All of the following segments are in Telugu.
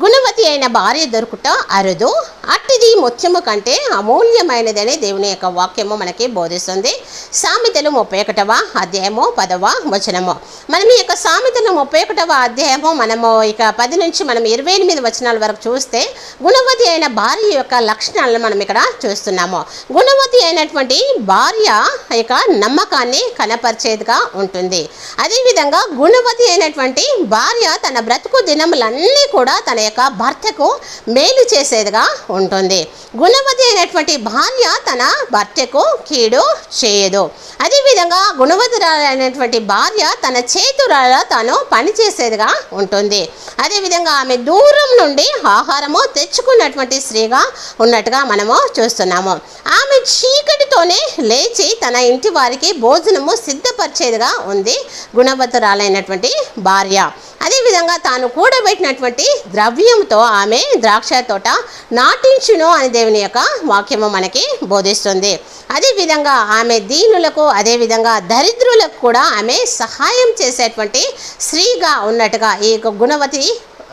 గుణవతి అయిన భార్య దొరుకుట అరుదు. అట్టిది ముత్యము కంటే అమూల్యమైనదనే దేవుని యొక్క వాక్యము మనకి బోధిస్తుంది. సామెతలు ముప్పై ఒకటవ అధ్యాయము పదవ వచనము. మనం ఈ యొక్క సామెతలు ముప్పై ఒకటవ అధ్యాయము మనము ఇక పది నుంచి మనం ఇరవై ఎనిమిది వచనాల వరకు చూస్తే గుణవతి అయిన భార్య యొక్క లక్షణాలను మనం ఇక్కడ చూస్తున్నాము. గుణవతి అయినటువంటి భార్య యొక్క నమ్మకాన్ని కనపరిచేదిగా ఉంటుంది. అదేవిధంగా గుణవతి అయినటువంటి భార్య తన బ్రతుకు దినములన్నీ కూడా తన లేక భర్తకు మేలు చేసేదిగా ఉంటుంది. గుణవతి అయినటువంటి భార్య తన భర్తకు కీడు చేయదు. అదేవిధంగా గుణవతురాలైనటువంటి భార్య తన చేతురాల తాను పనిచేసేదిగా ఉంటుంది. అదేవిధంగా ఆమె దూరం నుండి ఆహారము తెచ్చుకున్నటువంటి స్త్రీగా ఉన్నట్టుగా మనము చూస్తున్నాము. ఆమె చీకటితోనే లేచి తన ఇంటి వారికి భోజనము సిద్ధపరిచేదిగా ఉంది గుణవతురాలైనటువంటి భార్య. అదేవిధంగా తాను కూడబెట్టినటువంటి ద్రవ్యంతో ఆమె ద్రాక్ష తోట నాటించును అని దేవుని యొక్క వాక్యము మనకి బోధిస్తుంది. అదేవిధంగా ఆమె దీనులకు అదేవిధంగా దరిద్రులకు కూడా ఆమె సహాయం చేసేటువంటి స్త్రీగా ఉన్నట్టుగా ఈ యొక్క గుణవతి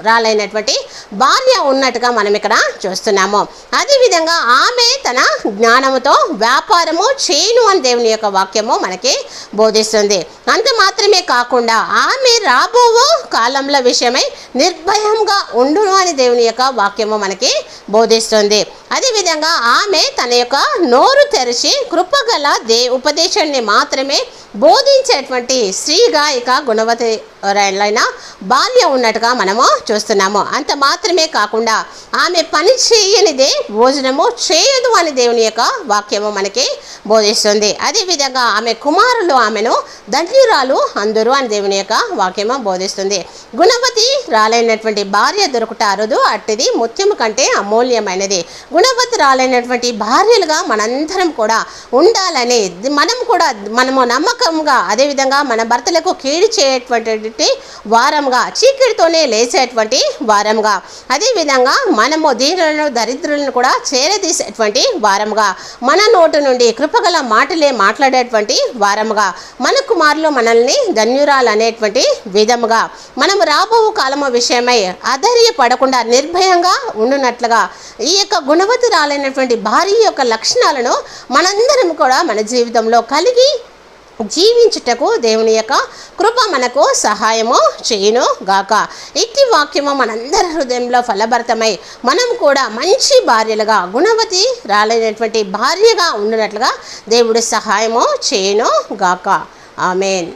రాలైనటువంటి భార్య ఉన్నట్టుగా మనం ఇక్కడ చూస్తున్నాము. అదేవిధంగా ఆమె తన జ్ఞానముతో వ్యాపారము చేయను అని దేవుని యొక్క వాక్యము మనకి బోధిస్తుంది. అంత మాత్రమే కాకుండా ఆమె రాబో కాలంలో విషయమై నిర్భయంగా ఉండును అని దేవుని యొక్క వాక్యము మనకి బోధిస్తుంది. అదేవిధంగా ఆమె తన యొక్క నోరు తెరిచి కృపగల దే ఉపదేశాన్ని మాత్రమే బోధించేటువంటి స్త్రీగా ఇక గుణవతి అయిన బాల్యం ఉన్నట్టుగా మనము చూస్తున్నాము. అంత మాత్రమే కాకుండా ఆమె పని చేయనిదే భోజనము చేయదు అని దేవుని యొక్క వాక్యము మనకి బోధిస్తుంది. అదేవిధంగా ఆమె కుమారులు ఆమెను ధన్యురాలు అందరూ అని దేవుని యొక్క వాక్యము బోధిస్తుంది. గుణవతి రాలైనటువంటి భార్య దొరుకుట అరుదు. అట్టిది ముత్యము కంటే అమూల్యమైనది. గుణవతి రాలైనటువంటి భార్యలుగా మనందరం కూడా ఉండాలని మనం కూడా మనము నమ్మకంగా అదేవిధంగా మన భర్తలకు కీడు చేయటువంటి వారంగా చీకటితోనే లేచేటువంటి వారంగా అదేవిధంగా మనము దీనులను దరిద్రులను కూడా చేరదీసేటువంటి వారంగా మన నోటు నుండి కృపగల మాటలే మాట్లాడేటువంటి వారముగా మన కుమారులు మనల్ని ధన్యురాలు అనేటువంటి విధముగా మనము రాబో కాలము విషయమై అధైర్యపడకుండా నిర్భయంగా ఉండునట్లుగా ఈ యొక్క గుణవతురాలైనటువంటి భార్య యొక్క లక్షణాలను మనందరం కూడా మన జీవితంలో కలిగి జీవించుటకు దేవుని యొక్క కృప మనకు సహాయము చేయును గాక ఇట్టి వాక్యము మనందరి హృదయంలో ఫలభరితమై మనం కూడా మంచి భార్యలుగా గుణవతి రాలైనటువంటి భార్యగా ఉండినట్లుగా దేవుడు సహాయము చేయును గాక ఆమెన్.